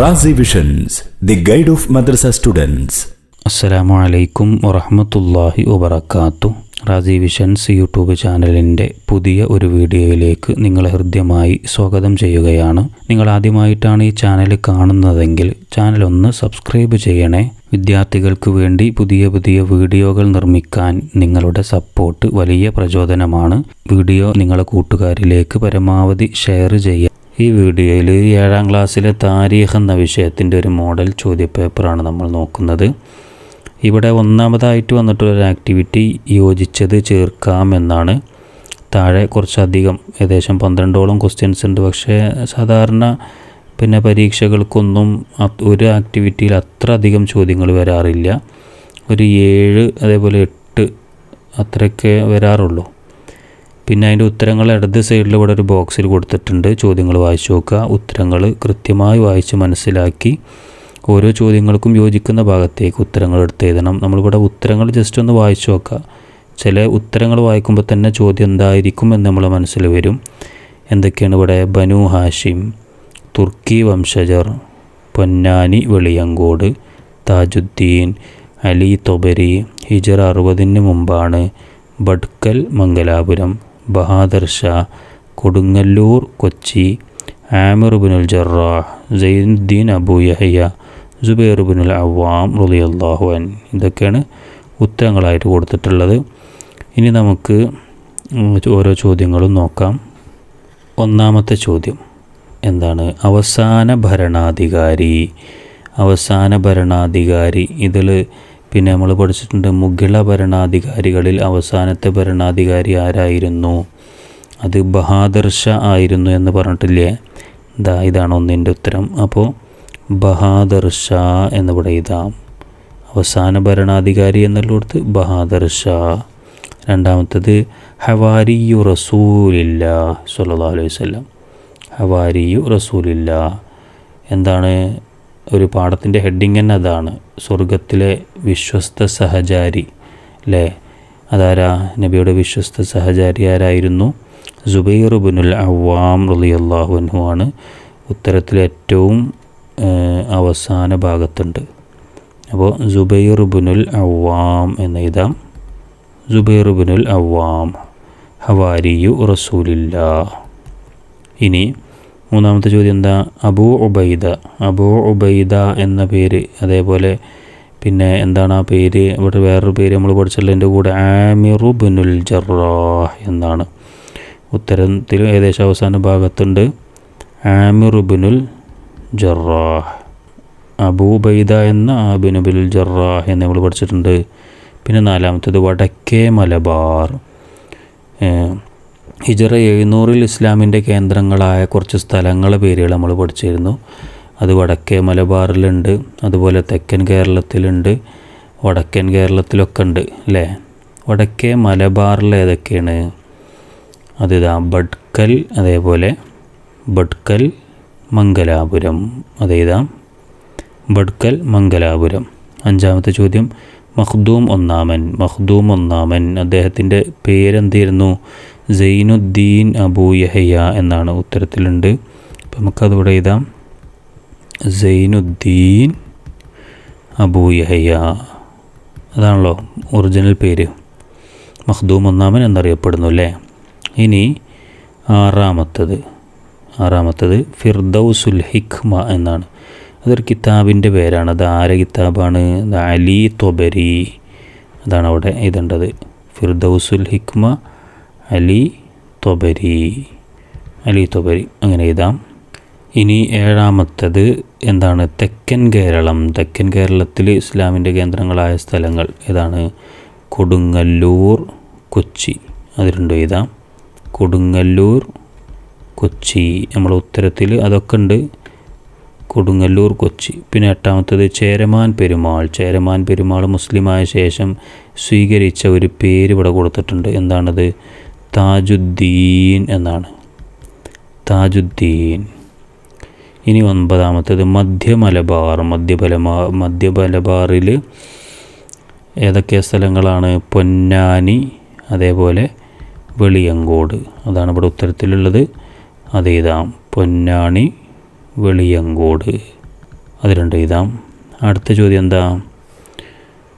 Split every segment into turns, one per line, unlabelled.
Razi visions the guide of madrasa students
അസ്സലാമു അലൈക്കും വറഹമത്തല്ലാഹി വബർക്കാത്തു റാസി വിഷൻസ് യൂട്യൂബ് ചാനലിന്റെ പുതിയ ഒരു വീഡിയോയിലേക്ക് നിങ്ങളെ ഹൃദ്യമായി സ്വാഗതം ചെയ്യുകയാണ്. നിങ്ങൾ ആദ്യമായിട്ടാണ് ഈ ചാനൽ കാണുന്നതെങ്കിൽ ചാനൽ ഒന്ന് സബ്സ്ക്രൈബ് ചെയ്യണേ. വിദ്യാർത്ഥികൾക്ക് വേണ്ടി പുതിയ പുതിയ വീഡിയോകൾ നിർമ്മിക്കാൻ നിങ്ങളുടെ സപ്പോർട്ട് വലിയ പ്രചോദനമാണ്. വീഡിയോ നിങ്ങളെ കൂട്ടുകാരിലേക്ക് പരമാവധി ഷെയർ ചെയ്യുക ഈ വീഡിയോയിൽ ഏഴാം ക്ലാസ്സിലെ താരീഖ് എന്ന വിഷയത്തിന്റെ ഒരു മോഡൽ ചോദ്യപേപ്പറാണ് നമ്മൾ നോക്കുന്നത്. ഇവിടെ ഒന്നാമതായിട്ട് വന്നിട്ടുള്ളൊരു ആക്ടിവിറ്റി യോജിച്ചത് ചേർക്കാം എന്നാണ്. താഴെ കുറച്ചധികം ഏകദേശം പന്ത്രണ്ടോളം ക്വസ്റ്റ്യൻസ് ഉണ്ട്. പക്ഷേ സാധാരണ പിന്നെ പരീക്ഷകൾക്കൊന്നും ഒരു ആക്ടിവിറ്റിയിൽ അത്ര അധികം ചോദ്യങ്ങൾ വരാറില്ല. ഒരു ഏഴ് അതേപോലെ എട്ട് അത്രയൊക്കെ വരാറുള്ളൂ. പിന്നെ അതിന്റെ ഉത്തരങ്ങൾ ഇടത് സൈഡിൽ ഇവിടെ ഒരു ബോക്സിൽ കൊടുത്തിട്ടുണ്ട്. ചോദ്യങ്ങൾ വായിച്ചു നോക്കുക. ഉത്തരങ്ങൾ കൃത്യമായി വായിച്ച് മനസ്സിലാക്കി ഓരോ ചോദ്യങ്ങൾക്കും യോജിക്കുന്ന ഭാഗത്തേക്ക് ഉത്തരങ്ങൾ എടുത്ത് എഴുതണം. നമ്മളിവിടെ ഉത്തരങ്ങൾ ജസ്റ്റ് ഒന്ന് വായിച്ചു നോക്കുക. ചില ഉത്തരങ്ങൾ വായിക്കുമ്പോൾ തന്നെ ചോദ്യം എന്തായിരിക്കും എന്ന് നമ്മളെ മനസ്സിൽ വരും. എന്തൊക്കെയാണ് ഇവിടെ? ബനു ഹാഷിം തുർക്കി വംശജർ പൊന്നാനി വെളിയങ്കോട് താജുദ്ദീൻ അലി തൊബരി ഹിജർ അറുപതിന് മുമ്പാണ് ബഡ്കൽ മംഗലാപുരം ബഹാദർ ഷാ കൊടുങ്ങല്ലൂർ കൊച്ചി ആമിർ ബിനുൽ ജറാഹ് സൈനുദ്ദീൻ അബു യഹയ്യ ജുബൈറുബിനുൽ അവാം റുലി അൻ. ഇതൊക്കെയാണ് ഉത്തരങ്ങളായിട്ട് കൊടുത്തിട്ടുള്ളത്. ഇനി നമുക്ക് ഓരോ ചോദ്യങ്ങളും നോക്കാം. ഒന്നാമത്തെ ചോദ്യം എന്താണ്? അവസാന ഭരണാധികാരി. അവസാന ഭരണാധികാരി ഇതിൽ പിന്നെ നമ്മൾ പഠിച്ചിട്ടുണ്ട് മുഗള ഭരണാധികാരികളിൽ അവസാനത്തെ ഭരണാധികാരി ആരായിരുന്നു? അത് ബഹാദർ ഷാ ആയിരുന്നു എന്ന് പറഞ്ഞിട്ടില്ലേ? ദാ ഇതാണ് ഒന്നിന്റെ ഉത്തരം. അപ്പോൾ ബഹാദർ ഷാ എന്നിവിടെ എഴുതാം. അവസാന ഭരണാധികാരി എന്നുള്ളിടത്ത് ബഹാദർ ഷാ. രണ്ടാമത്തത് ഹവാരിയു റസൂലില്ല സല്ലാ അലൈഹി വല്ലം ഹവാരിയു റസൂലില്ല എന്താണ് ഒരു പാഠത്തിന്റെ ഹെഡിങ് തന്നെ അതാണ്. സ്വർഗത്തിലെ വിശ്വസ്ത സഹചാരി അല്ലേ അതാരാ? നബിയുടെ വിശ്വസ്ത സഹചാരി ആരായിരുന്നു? ജുബൈർ ബുനുൽ അവാം റളിയല്ലാഹു അൻഹു ആണ് ഉത്തരത്തിലേറ്റവും അവസാന ഭാഗത്തുണ്ട്. അപ്പോൾ ജുബൈർ ബുനുൽ അവാം എന്ന് എഴുതാം. ജുബൈർ ബുനുൽ അവാം ഹവാരിയു റസൂലില്ല ഇനി മൂന്നാമത്തെ ചോദ്യം എന്താ? അബൂ ഉബൈദ. അബൂ ഉബൈദ എന്ന പേര്. അതേപോലെ പിന്നെ എന്താണ് ആ പേര്? ഇവിടെ വേറൊരു പേര് നമ്മൾ പഠിച്ചല്ലോ എന്റെ കൂടെ ആമിറു ബിനുൽ ജറാഹ് എന്നാണ്. ഉത്തരത്തിൽ ഏകദേശം അവസാന ഭാഗത്തുണ്ട്. ആമിറു ബുനുൽ ജറാഹ്. അബൂബൈദ എന്ന ആബിനുബിൽ ജറാഹ് എന്ന് നമ്മൾ പഠിച്ചിട്ടുണ്ട്. പിന്നെ നാലാമത്തേത് വടക്കേ മലബാർ. ഹിജറ എഴുന്നൂറിൽ ഇസ്ലാമിന്റെ കേന്ദ്രങ്ങളായ കുറച്ച് സ്ഥലങ്ങളെ പേരുകൾ നമ്മൾ പഠിച്ചിരുന്നു. അത് വടക്കേ മലബാറിലുണ്ട് അതുപോലെ തെക്കൻ കേരളത്തിലുണ്ട് വടക്കൻ കേരളത്തിലൊക്കെ ഉണ്ട് അല്ലേ? വടക്കേ മലബാറിൽ ഏതൊക്കെയാണ്? അതിതാ ബഡ്കൽ അതേപോലെ ബഡ്കൽ മംഗലാപുരം. അതേതാ ബഡ്കൽ മംഗലാപുരം. അഞ്ചാമത്തെ ചോദ്യം മഖ്ദൂം ഒന്നാമൻ മഖ്ദൂം ഒന്നാമൻ. അദ്ദേഹത്തിന്റെ പേരെന്തായിരുന്നു? സൈനുദ്ദീൻ അബൂ യഹയ്യ എന്നാണ് ഉത്തരത്തിലുണ്ട്. അപ്പം നമുക്കതിവിടെ എഴുതാം. സൈനുദ്ദീൻ അബൂ യഹയ്യ. അതാണല്ലോ ഒറിജിനൽ പേര്. മഖ്ദൂം ഒന്നാമൻ എന്നറിയപ്പെടുന്നു അല്ലേ? ഇനി ആറാമത്തത്. ആറാമത്തത് ഫിർദൗസുൽ ഹിക്മ എന്നാണ്. അതൊരു കിതാബിന്റെ പേരാണ്. അത് ആരെ കിതാബാണ്? അലി തൊബരി. അതാണ് അവിടെ എഴുതേണ്ടത്. ഫിർദൗസുൽ ഹിക്മ അലി തൊബരി അലി തൊബരി അങ്ങനെ എഴുതാം. ഇനി ഏഴാമത്തത് എന്താണ്? തെക്കൻ കേരളം. തെക്കൻ കേരളത്തിൽ ഇസ്ലാമിന്റെ കേന്ദ്രങ്ങളായ സ്ഥലങ്ങൾ ഏതാണ്? കൊടുങ്ങല്ലൂർ കൊച്ചി. അത് രണ്ടും എഴുതാം. കൊടുങ്ങല്ലൂർ കൊച്ചി. നമ്മൾ ഉത്തരത്തിൽ അതൊക്കെ ഉണ്ട്. കൊടുങ്ങല്ലൂർ കൊച്ചി. പിന്നെ എട്ടാമത്തത് ചേരമാൻ പെരുമാൾ. ചേരമാൻ പെരുമാൾ മുസ്ലിമായ ശേഷം സ്വീകരിച്ച ഒരു പേര് ഇവിടെ കൊടുത്തിട്ടുണ്ട്. എന്താണത്? താജുദ്ദീൻ എന്നാണ്. താജുദ്ദീൻ. ഇനി ഒൻപതാമത്തേത് മധ്യ മലബാർ മധ്യമലബാ മധ്യ മലബാറിൽ ഏതൊക്കെ സ്ഥലങ്ങളാണ്? പൊന്നാനി അതേപോലെ വെളിയങ്കോട്. അതാണ് ഇവിടെ ഉത്തരത്തിലുള്ളത്. അതേതാം? പൊന്നാണി വെളിയങ്കോട്. അത് രണ്ട് എഴുതാം അടുത്ത ചോദ്യം എന്താ?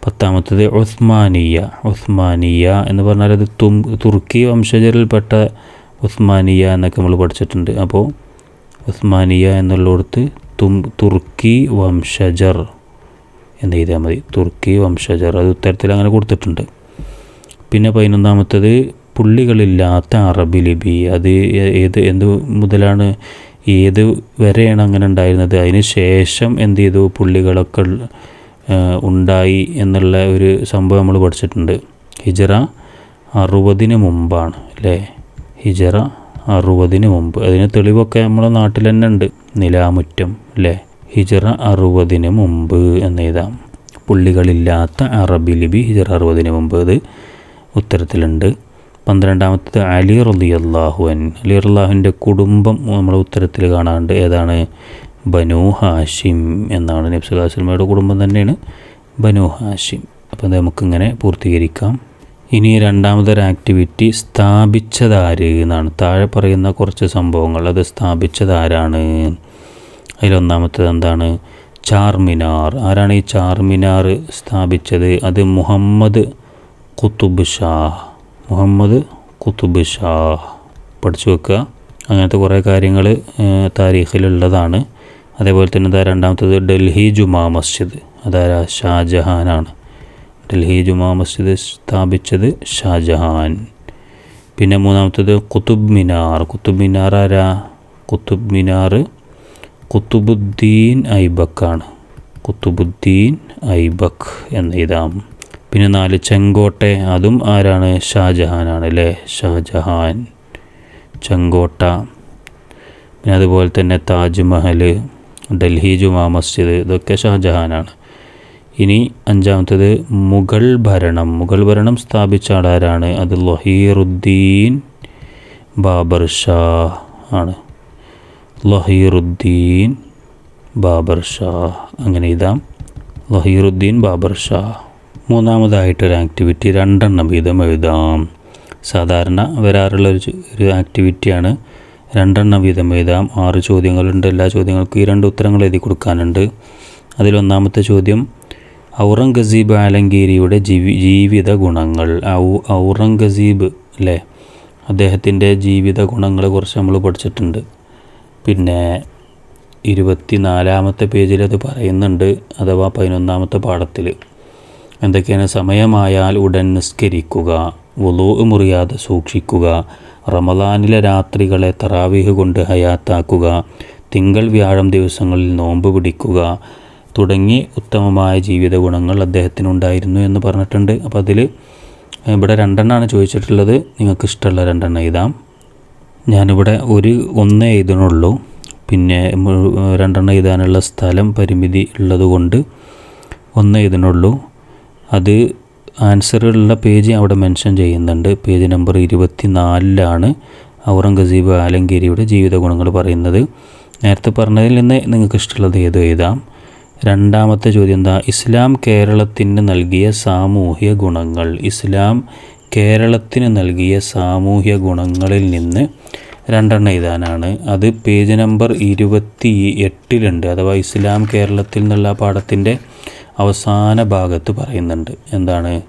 പത്താമത്തത് ഉസ്മാനിയ ഉസ്മാനിയ എന്ന് പറഞ്ഞാൽ അത് തും തുർക്കി വംശജരിൽപ്പെട്ട ഉസ്മാനിയ എന്നൊക്കെ നമ്മൾ പഠിച്ചിട്ടുണ്ട്. അപ്പോൾ ഉസ്മാനിയ എന്നുള്ളിടത്ത് തും തുർക്കി വംശജർ എന്ന് എഴുതിയാൽ മതി. തുർക്കി വംശജർ അത് ഉത്തരത്തിൽ അങ്ങനെ കൊടുത്തിട്ടുണ്ട്. പിന്നെ പതിനൊന്നാമത്തത് പുള്ളികളില്ലാത്ത അറബി ലിപി. അത് ഏത് എന്ത് മുതലാണ് ഏത് വരെയാണ് അങ്ങനെ ഉണ്ടായിരുന്നത്? അതിന് ശേഷം എന്ത് ചെയ്തു? പുള്ളികളൊക്കെ ഉണ്ടായി എന്നുള്ള ഒരു സംഭവം നമ്മൾ പഠിച്ചിട്ടുണ്ട്. ഹിജറ അറുപതിന് മുമ്പാണ് അല്ലേ? ഹിജറ അറുപതിന് മുമ്പ്. അതിന് തെളിവൊക്കെ നമ്മുടെ നാട്ടിൽ തന്നെ ഉണ്ട്. നിലാമുറ്റം അല്ലേ? ഹിജറ അറുപതിന് മുമ്പ് എന്ന് എഴുതാം പുള്ളികളില്ലാത്ത അറബി ലിപി ഹിജറ അറുപതിന് മുമ്പ് അത് ഉത്തരത്തിലുണ്ട്. പന്ത്രണ്ടാമത്തത് അലി റലി അള്ളാഹുവൻ അലി അള്ളാഹുവിന്റെ കുടുംബം നമ്മൾ ഉത്തരത്തിൽ കാണാണ്ട് ഏതാണ്? ബനു ഹാഷിം എന്നാണ് നബ്സുലാസ്ലമയുടെ കുടുംബം തന്നെയാണ് ബനു ഹാഷിം. അപ്പോൾ നമുക്കിങ്ങനെ പൂർത്തീകരിക്കാം. ഇനി രണ്ടാമതൊരു ആക്ടിവിറ്റി സ്ഥാപിച്ചതാര് എന്നാണ്. താഴെ പറയുന്ന കുറച്ച് സംഭവങ്ങൾ. അത് സ്ഥാപിച്ചതാരാണ്? അതിലൊന്നാമത്തത് എന്താണ്? ചാർമിനാർ. ആരാണ് ഈ ചാർമിനാർ സ്ഥാപിച്ചത്? അത് മുഹമ്മദ് കുത്തുബ് ഷാ മുഹമ്മദ് കുത്തുബ് ഷാ പഠിച്ചു വെക്കുക. അങ്ങനത്തെ കുറേ കാര്യങ്ങൾ താരീഖിലുള്ളതാണ്. അതേപോലെ തന്നെ ഇതാ രണ്ടാമത്തത് ഡൽഹി ജുമാ മസ്ജിദ് അതാരാ ഷാജഹാനാണ്. ഡൽഹി ജുമാ മസ്ജിദ് സ്ഥാപിച്ചത് ഷാജഹാൻ. പിന്നെ മൂന്നാമത്തത് കുത്തുബ് മിനാർ. കുത്തുബ് മിനാർ ആരാ? കുത്തുബ് മിനാർ കുത്തുബുദ്ദീൻ ഐബക്കാണ്. കുത്തുബുദ്ദീൻ ഐബക്ക് എന്ന ഇതാം പിന്നെ നാല് ചെങ്കോട്ടെ അതും ആരാണ്? ഷാജഹാനാണ് അല്ലേ? ഷാജഹാൻ. ചെങ്കോട്ട. പിന്നെ അതുപോലെ തന്നെ താജ്മഹൽ ഡൽഹി ജുമാ മസ്ജിദ് ഇതൊക്കെ ഷാജഹാനാണ്. ഇനി അഞ്ചാമത്തേത് മുഗൾ ഭരണം. മുഗൾ ഭരണം സ്ഥാപിച്ച ആളാരാണ് അത് ലൊഹീറുദ്ദീൻ ബാബർ ഷാ ആണ്. ലൊഹീറുദ്ദീൻ ബാബർ ഷാ. അങ്ങനെ ഇതാം ലൊഹീറുദ്ദീൻ ബാബർ ഷാ. മൂന്നാമതായിട്ടൊരു ആക്ടിവിറ്റി രണ്ടെണ്ണം വീതം എഴുതാം. സാധാരണ വരാറുള്ള ഒരു ആക്ടിവിറ്റിയാണ് രണ്ടെണ്ണം വീതം എഴുതാം. ആറ് ചോദ്യങ്ങളുണ്ട്. എല്ലാ ചോദ്യങ്ങൾക്കും ഈ രണ്ട് ഉത്തരങ്ങൾ എഴുതി കൊടുക്കാനുണ്ട്. അതിലൊന്നാമത്തെ ചോദ്യം ഔറംഗസീബ് ആലങ്കേരിയുടെ ജീവി ജീവിത ഗുണങ്ങൾ. ഔ ഔറംഗസീബ് അല്ലേ? അദ്ദേഹത്തിന്റെ ജീവിത ഗുണങ്ങളെ കുറിച്ച് നമ്മൾ പഠിച്ചിട്ടുണ്ട്. പിന്നെ ഇരുപത്തി നാലാമത്തെ പേജിൽ അത് പറയുന്നുണ്ട്. അഥവാ പതിനൊന്നാമത്തെ പാഠത്തിൽ. എന്തൊക്കെയാണ് സമയമായാൽ ഉടൻ നിസ്കരിക്കുക വുളൂ മുറിയാതെ സൂക്ഷിക്കുക റമദാനിലെ രാത്രികളെ തറാവീഹ് കൊണ്ട് ഹയാത്താക്കുക തിങ്കൾ വ്യാഴം ദിവസങ്ങളിൽ നോമ്പ് പിടിക്കുക തുടങ്ങി ഉത്തമമായ ജീവിത ഗുണങ്ങൾ അദ്ദേഹത്തിനുണ്ടായിരുന്നു എന്ന് പറഞ്ഞിട്ടുണ്ട്. അപ്പോൾ അതിൽ ഇവിടെ രണ്ടെണ്ണമാണ് ചോദിച്ചിട്ടുള്ളത്. നിങ്ങൾക്ക് ഇഷ്ടമുള്ള രണ്ടെണ്ണം എഴുതാം. ഞാനിവിടെ ഒരു ഒന്നേ എഴുതണുള്ളൂ. പിന്നെ രണ്ടെണ്ണം എഴുതാനുള്ള സ്ഥലം പരിമിതി ഉള്ളതുകൊണ്ട് ഒന്ന് എഴുതണുള്ളൂ. അത് ആൻസറുള്ള പേജ് അവിടെ മെൻഷൻ ചെയ്യുന്നുണ്ട്. പേജ് നമ്പർ ഇരുപത്തി നാലിലാണ് ഔറംഗസീബ് ആലങ്കേരിയുടെ ജീവിത ഗുണങ്ങൾ പറയുന്നത്. നേരത്തെ പറഞ്ഞതിൽ നിന്ന് നിങ്ങൾക്ക് ഇഷ്ടമുള്ളത് ഏത് എഴുതാം. രണ്ടാമത്തെ ചോദ്യം എന്താ? ഇസ്ലാം കേരളത്തിന് നൽകിയ സാമൂഹ്യ ഗുണങ്ങൾ. ഇസ്ലാം കേരളത്തിന് നൽകിയ സാമൂഹ്യ ഗുണങ്ങളിൽ നിന്ന് രണ്ടെണ്ണം എഴുതാനാണ്. അത് പേജ് നമ്പർ ഇരുപത്തി എട്ടിലുണ്ട് അഥവാ ഇസ്ലാം കേരളത്തിൽ നിന്നുള്ള പാഠത്തിന്റെ അവസാന ഭാഗത്ത് പറയുന്നുണ്ട്. എന്താണ്?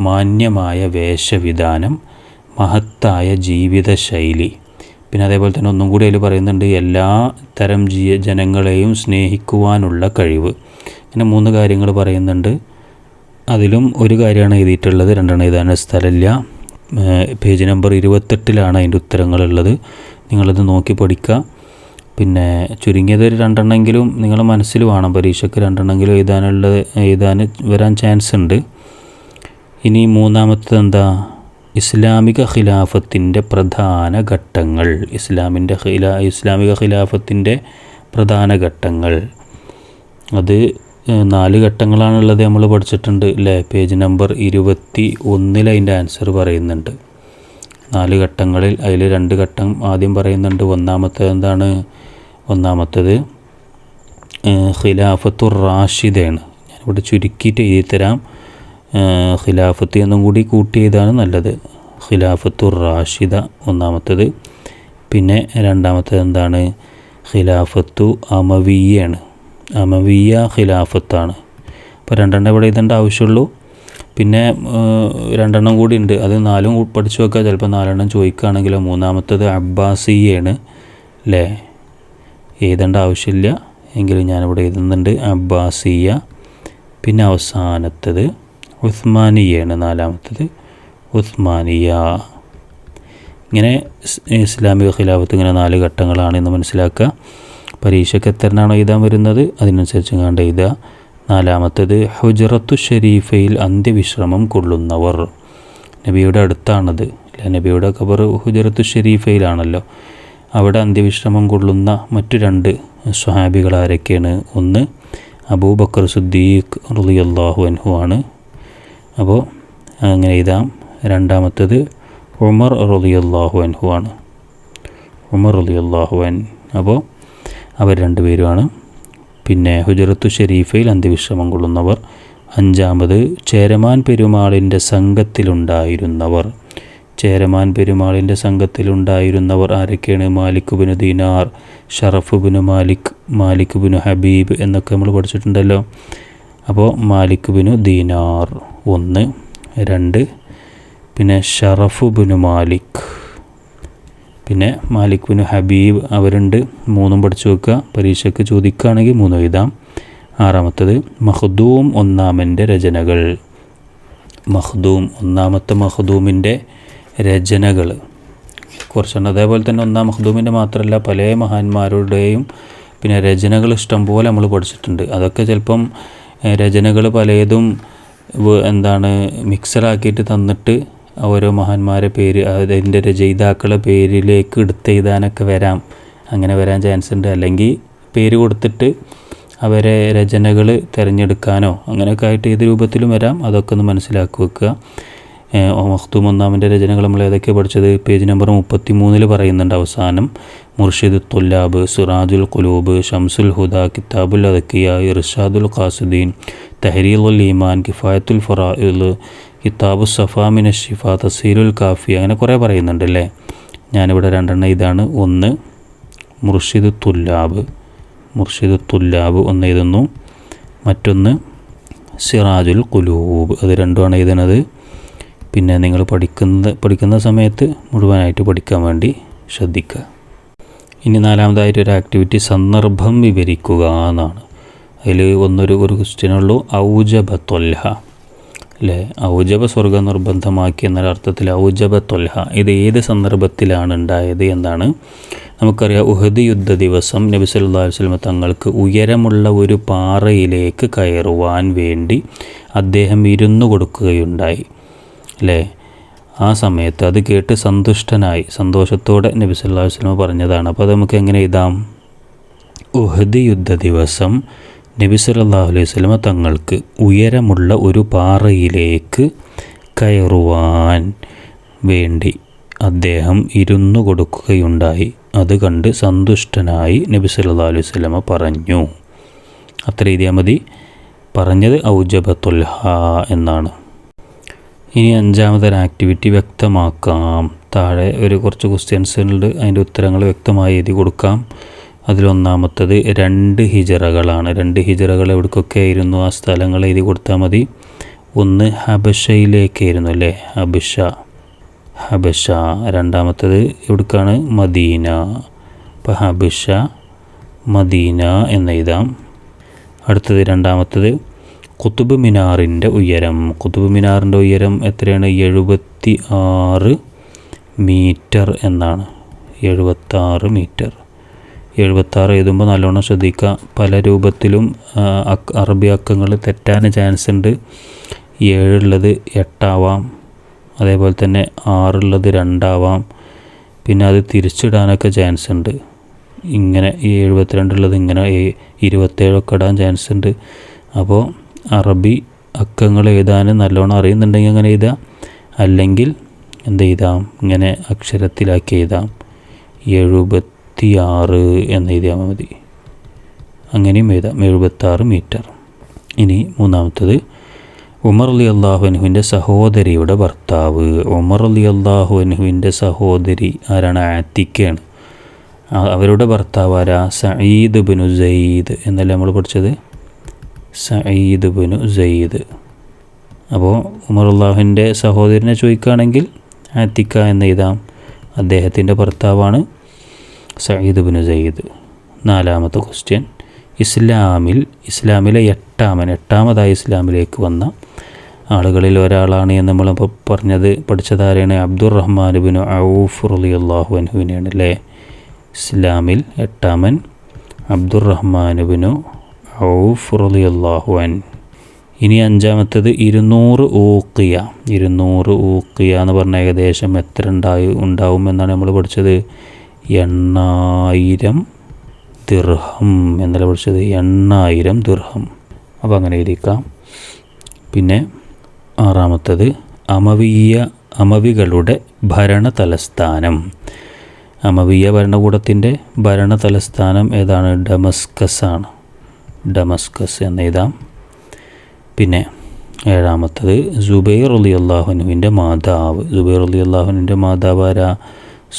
മാന്യമായ വേഷവിധാനം മഹത്തായ ജീവിതശൈലി. പിന്നെ അതേപോലെ തന്നെ ഒന്നും കൂടി അതിൽ പറയുന്നുണ്ട് എല്ലാ തരം ജീ ജനങ്ങളെയും സ്നേഹിക്കുവാനുള്ള കഴിവ്. ഇങ്ങനെ മൂന്ന് കാര്യങ്ങൾ പറയുന്നുണ്ട്. അതിലും ഒരു കാര്യമാണ് എഴുതിയിട്ടുള്ളത്. രണ്ടെണ്ണം എഴുതാൻ സ്ഥലമില്ല പേജ് നമ്പർ ഇരുപത്തെട്ടിലാണ് അതിന്റെ ഉത്തരങ്ങളുള്ളത്. നിങ്ങളത് നോക്കി പഠിക്കുക. പിന്നെ ചുരുങ്ങിയത് ഒരു രണ്ടെണ്ണമെങ്കിലും നിങ്ങളുടെ മനസ്സിൽ വേണം. പരീക്ഷയ്ക്ക് രണ്ടെണ്ണമെങ്കിലും എഴുതാനുള്ളത് എഴുതാൻ വരാൻ ചാൻസ് ഉണ്ട്. ഇനി മൂന്നാമത്തത് എന്താ? ഇസ്ലാമിക ഖിലാഫത്തിന്റെ പ്രധാന ഘട്ടങ്ങൾ. ഇസ്ലാമിന്റെ ഖിലാ ഇസ്ലാമിക ഖിലാഫത്തിന്റെ പ്രധാന ഘട്ടങ്ങൾ. അത് നാല് ഘട്ടങ്ങളാണുള്ളത് നമ്മൾ പഠിച്ചിട്ടുണ്ട് അല്ലേ? പേജ് നമ്പർ ഇരുപത്തി ഒന്നിൽ അതിന്റെ ആൻസർ പറയുന്നുണ്ട്. നാല് ഘട്ടങ്ങളിൽ അതിൽ രണ്ട് ഘട്ടം ആദ്യം പറയുന്നുണ്ട്. ഒന്നാമത്തെ എന്താണ്? ഒന്നാമത്തേത് ഖിലാഫത്തുർ റാഷിദയാണ് ഞാനിവിടെ ചുരുക്കിയിട്ട് എഴുതി തരാം. ഖിലാഫത്ത് എന്നും കൂടി കൂട്ടി എഴുതാണ് നല്ലത്. ഖിലാഫത്തുർ റാഷിദ ഒന്നാമത്തേത്. പിന്നെ രണ്ടാമത്തേത് എന്താണ്? ഖിലാഫത്തു അമവിയാണ്. അമവിയ ഖിലാഫത്താണ്. അപ്പോൾ രണ്ടെണ്ണം ഇവിടെ എഴുതേണ്ട ആവശ്യമുള്ളൂ. പിന്നെ രണ്ടെണ്ണം കൂടി ഉണ്ട്. അത് നാലും പഠിച്ചു വെക്കുക. ചിലപ്പോൾ നാലെണ്ണം ചോദിക്കുകയാണെങ്കിലോ മൂന്നാമത്തത് അബ്ബാസിയാണ്. അല്ലേ എഴുതേണ്ട ആവശ്യമില്ല. എങ്കിലും ഞാനിവിടെ എഴുതുന്നുണ്ട്. അബ്ബാസിയ. പിന്നെ അവസാനത്തത് ഉസ്മാനിയാണ് നാലാമത്തത്. ഉസ്മാനിയ. ഇങ്ങനെ ഇസ്ലാമിക ഖിലാഫത്ത് ഇങ്ങനെ നാല് ഘട്ടങ്ങളാണ് എന്ന് മനസ്സിലാക്കുക. പരീക്ഷയ്ക്ക് എത്രനാണോ എഴുതാൻ വരുന്നത്? അതിനനുസരിച്ച് കണ്ട് എഴുതുക. നാലാമത്തത് ഹുജറത്തു ഷെരീഫയിൽ അന്ത്യവിശ്രമം കൊള്ളുന്നവർ. നബിയുടെ അടുത്താണത്. നബിയുടെ ഖബർ ഹുജറത്തു ഷരീഫയിലാണല്ലോ. അവിടെ അന്ത്യവിശ്രമം കൊള്ളുന്ന മറ്റു രണ്ട് സ്വഹാബികൾ ആരൊക്കെയാണ്? ഒന്ന് അബൂബക്കർ സുദ്ദീഖ് റുലി അള്ളാഹു അൻഹു ആണ്. അപ്പോൾ അങ്ങനെ എഴുതാം. രണ്ടാമത്തത് ഉമർ റുലി അള്ളാഹു അൻഹു ആണ്. ഉമർ റുലി അള്ളാഹു അൻ അപ്പോൾ അവർ രണ്ടുപേരുമാണ്. പിന്നെ ഹുജറത്തു ഷെരീഫയിൽ അന്ത്യവിശ്രമം കൊള്ളുന്നവർ. അഞ്ചാമത് ചേരമാൻ പെരുമാളിന്റെ സംഘത്തിലുണ്ടായിരുന്നവർ. ചേരമാൻ പെരുമാളിന്റെ സംഘത്തിലുണ്ടായിരുന്നവർ ആരൊക്കെയാണ്? മാലിക് ബിനു ദീനാർ ഷറഫ് ബിനു മാലിക് മാലിക് ബിനു ഹബീബ് എന്നൊക്കെ നമ്മൾ പഠിച്ചിട്ടുണ്ടല്ലോ. അപ്പോൾ മാലിക് ബിനു ദീനാർ ഒന്ന് രണ്ട് പിന്നെ ഷറഫ് ബിനു മാലിക്. പിന്നെ മാലിക് ബിനു ഹബീബ് അവരുണ്ട്. മൂന്നും പഠിച്ചു വെക്കുക. പരീക്ഷയ്ക്ക് ചോദിക്കുകയാണെങ്കിൽ മൂന്നും എഴുതാം. ആറാമത്തത് മഹ്ദൂം ഒന്നാമന്റെ രചനകൾ. മഹ്ദൂം ഒന്നാമത്തെ മഹ്ദൂമിന്റെ രചനകൾ. കുറച്ചുണ്ട് അതേപോലെ തന്നെ ഒന്നാം മഹ്ദൂമിന്റെ മാത്രമല്ല പല മഹാന്മാരുടെയും പിന്നെ രചനകൾ ഇഷ്ടംപോലെ നമ്മൾ പഠിച്ചിട്ടുണ്ട്. അതൊക്കെ ചിലപ്പം രചനകൾ പലതും എന്താണ് മിക്സറാക്കിയിട്ട് തന്നിട്ട് ഓരോ മഹാന്മാരെ പേര് അതിന്റെ രചയിതാക്കളെ പേരിലേക്ക് എടുത്തെഴുതാനൊക്കെ വരാം. അങ്ങനെ വരാൻ ചാൻസ് ഉണ്ട് അല്ലെങ്കിൽ പേര് കൊടുത്തിട്ട് അവരെ രചനകൾ തിരഞ്ഞെടുക്കാനോ അങ്ങനെയൊക്കെ ആയിട്ട് ഏത് രൂപത്തിലും വരാം. അതൊക്കെ ഒന്ന് മനസ്സിലാക്കി വെക്കുക. മഖ്തൂം ഒന്നാമിന്റെ രചനകൾ നമ്മൾ ഏതൊക്കെ പഠിച്ചത്? പേജ് നമ്പർ മുപ്പത്തി മൂന്നിൽ പറയുന്നുണ്ട് അവസാനം. മുർഷിദ് തുല്ലാബ് സിറാജുൽ കുലൂബ് ഷംസുൽ ഹുദ കിതാബുൽ അദക്കിയ ഇർഷാദുൽ ഖാസുദ്ദീൻ തഹരീലുൽ ഈമാൻ കിഫായത്തുൽ ഫറാഇൽ കിതാബു സഫാമിന ഷിഫ തസീലുൽ കാഫി അങ്ങനെ കുറേ പറയുന്നുണ്ട് അല്ലേ? ഞാനിവിടെ രണ്ടെണ്ണം ഇതാണ്. ഒന്ന് മുർഷിദ് തുല്ലാബ്. മുർഷിദ് തുല്ലാബ് ഒന്ന് എഴുതുന്നു. മറ്റൊന്ന് സിറാജുൽ കുലൂബ് അത് രണ്ടുമാണ് എഴുതുന്നത്. പിന്നെ നിങ്ങൾ പഠിക്കുന്ന പഠിക്കുന്ന സമയത്ത് മുഴുവനായിട്ട് പഠിക്കാൻ വേണ്ടി ശ്രദ്ധിക്കുക. ഇനി നാലാമതായിട്ട് ഒരു ആക്ടിവിറ്റി സന്ദർഭം വിവരിക്കുക എന്നാണ്. അതിൽ ഒന്നൊരു ഒരു ക്വസ്റ്റ്യനുള്ളൂ ഔജബ തൊൽഹ അല്ലേ? ഔജബ സ്വർഗ നിർബന്ധമാക്കി എന്ന അർത്ഥത്തിൽ ഔജബ തൊൽഹ ഇത് ഏത് സന്ദർഭത്തിലാണ് ഉണ്ടായത് എന്നാണ് നമുക്കറിയാം. ഉഹദ് യുദ്ധ ദിവസം നബി അലൈഹി വസല്ലം തങ്ങൾക്ക് ഉയരമുള്ള ഒരു പാറയിലേക്ക് കയറുവാൻ വേണ്ടി അദ്ദേഹം ഇരുന്നു കൊടുക്കുകയുണ്ടായി. അല്ലേ ആ സമയത്ത് അത് കേട്ട് സന്തുഷ്ടനായി സന്തോഷത്തോടെ നബി സല്ലല്ലാഹു വസ്ലമ പറഞ്ഞതാണ്. അപ്പോൾ നമുക്ക് എങ്ങനെ എഴുതാം? ഉഹദ് യുദ്ധ ദിവസം നബി സല്ലല്ലാഹു അലൈഹി വസല്ലമ തങ്ങൾക്ക് ഉയരമുള്ള ഒരു പാറയിലേക്ക് കയറുവാൻ വേണ്ടി അദ്ദേഹം ഇരുന്നു കൊടുക്കുകയുണ്ടായി. അത് കണ്ട് സന്തുഷ്ടനായി നബി സല്ലല്ലാഹു അലൈഹി സ്വലമ പറഞ്ഞു. അത്ര എഴുതിയാൽ മതി. പറഞ്ഞത് ഔജബത്തുൽഹ എന്നാണ്. ഇനി അഞ്ചാമതൊരു ആക്ടിവിറ്റി വ്യക്തമാക്കാം. താഴെ ഒരു കുറച്ച് ക്വസ്റ്റ്യൻസ് ഉണ്ട്. അതിന്റെ ഉത്തരങ്ങൾ വ്യക്തമായി എഴുതി കൊടുക്കാം. അതിലൊന്നാമത്തത് രണ്ട് ഹിജറകളാണ്. രണ്ട് ഹിജറകൾ എവിടേക്കൊക്കെ ആയിരുന്നു? ആ സ്ഥലങ്ങൾ എഴുതി കൊടുത്താൽ മതി. ഒന്ന് ഹബഷയിലേക്കായിരുന്നു അല്ലേ? ഹബഷ ഹബഷ രണ്ടാമത്തത് എവിടേക്കാണ്? മദീന. അപ്പോൾ ഹബഷ മദീന എന്നെഴുതാം അടുത്തത് രണ്ടാമത്തത് കുത്തുബ് മിനാറിന്റെ ഉയരം. കുത്തുബ് മിനാറിന്റെ ഉയരം എത്രയാണ്? എഴുപത്തി ആറ് മീറ്റർ എന്നാണ്. എഴുപത്താറ് മീറ്റർ. എഴുപത്താറ് എഴുതുമ്പോൾ നല്ലോണം ശ്രദ്ധിക്കുക. പല രൂപത്തിലും അറബി അക്കങ്ങൾ തെറ്റാൻ ചാൻസ് ഉണ്ട്. ഏഴുള്ളത് എട്ടാവാം. അതേപോലെ തന്നെ ആറുള്ളത് രണ്ടാവാം. പിന്നെ അത് തിരിച്ചിടാനൊക്കെ ചാൻസ് ഉണ്ട്. ഇങ്ങനെ ഈ എഴുപത്തിരണ്ടുള്ളത് ഇങ്ങനെ ഇരുപത്തേഴൊക്കെ ഇടാൻ ചാൻസ് ഉണ്ട്. അപ്പോൾ അറബി അക്കങ്ങൾ എഴുതാൻ നല്ലോണം അറിയുന്നുണ്ടെങ്കിൽ അങ്ങനെ എഴുതാം? അല്ലെങ്കിൽ എന്ത് എഴുതാം? ഇങ്ങനെ അക്ഷരത്തിലാക്കി എഴുതാം. എഴുപത്തി ആറ് എന്ന് എഴുതിയാൽ മതി. അങ്ങനെയും എഴുതാം. എഴുപത്താറ് മീറ്റർ. ഇനി മൂന്നാമത്തത്. ഉമർ അലി അള്ളാഹുനുവിന്റെ സഹോദരിയുടെ ഭർത്താവ്. ഉമർ അലി അള്ളാഹുനുവിന്റെ സഹോദരി ആരാണ്? ആത്തിക്കയാണ്. അവരുടെ ഭർത്താവ് ആരാ? സയ്യിദ് ബിനു സെയ്ദ് എന്നല്ലേ നമ്മൾ പഠിച്ചത്? സയ്യിദ് ബിനു സയ്യിദ്. അപ്പോൾ ഉമർ അള്ളാഹുവിന്റെ സഹോദരനെ ചോദിക്കുകയാണെങ്കിൽ ആത്തിക്ക എന്ന് എഴുതാം. അദ്ദേഹത്തിന്റെ ഭർത്താവാണ് സയ്യിദ് ബിനു സയ്യിദ്. നാലാമത്തെ ക്വസ്റ്റ്യൻ ഇസ്ലാമിൽ ഇസ്ലാമിലെ എട്ടാമൻ എട്ടാമതായി ഇസ്ലാമിലേക്ക് വന്ന ആളുകളിൽ ഒരാളാണ് എന്ന് നമ്മളിപ്പോൾ പറഞ്ഞത്. പഠിച്ചതാരാണ് അബ്ദുറഹ്മാൻ ബിനു ഔഫ് റലി അള്ളാഹു അനുവിനെയാണ് അല്ലേ? ഇസ്ലാമിൽ എട്ടാമൻ അബ്ദുറഹ്മാൻ ബിനു ഔഫ് റളിയല്ലാഹു അൻ ഇനി അഞ്ചാമത്തേത് ഇരുന്നൂറ് ഊക്കിയ. ഇരുന്നൂറ് ഊക്കിയ എന്ന് പറഞ്ഞ ഏകദേശം എത്ര ഉണ്ടായി ഉണ്ടാവും എന്നാണ് നമ്മൾ പഠിച്ചത്? എണ്ണായിരം ദിർഹം എന്നല്ല പഠിച്ചത്? എണ്ണായിരം ദിർഹം. അപ്പോൾ അങ്ങനെ ഇരിക്കാം പിന്നെ ആറാമത്തത് അമവീയ അമവികളുടെ ഭരണ തലസ്ഥാനം അമവീയ ഭരണകൂടത്തിന്റെ ഭരണ തലസ്ഥാനം ഏതാണ്? ഡമസ്കസ് ആണ് ഡമസ്കസ് എന്ന് എഴുതാം. പിന്നെ ഏഴാമത്തത് ജുബൈർ അലി അള്ളാഹുനുവിന്റെ മാതാവ്. ജുബൈർ അലി അള്ളാഹുനുവിന്റെ മാതാവ് ആരാ?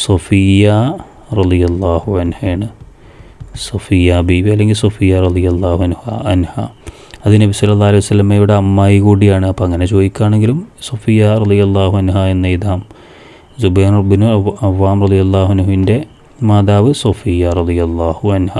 സൊഫിയ റലി അള്ളാഹു അൻഹയാണ്. സൊഫിയ ബീവി അല്ലെങ്കിൽ സൊഫിയ റലി അള്ളാഹു അൻഹ അൻഹ. അത് നബി സല്ലല്ലാഹു അലൈഹി വസല്ലമയുടെ അമ്മായി കൂടിയാണ്. അപ്പോൾ അങ്ങനെ ചോദിക്കുകയാണെങ്കിലും സൊഫിയ റലി അള്ളാഹു അൻഹ എന്ന് എഴുതാം. ജുബൈർ അവ- അവ്വാം റലി അള്ളാഹുനുവിന്റെ മാതാവ് സൊഫിയ റലി അള്ളാഹു അൻഹ.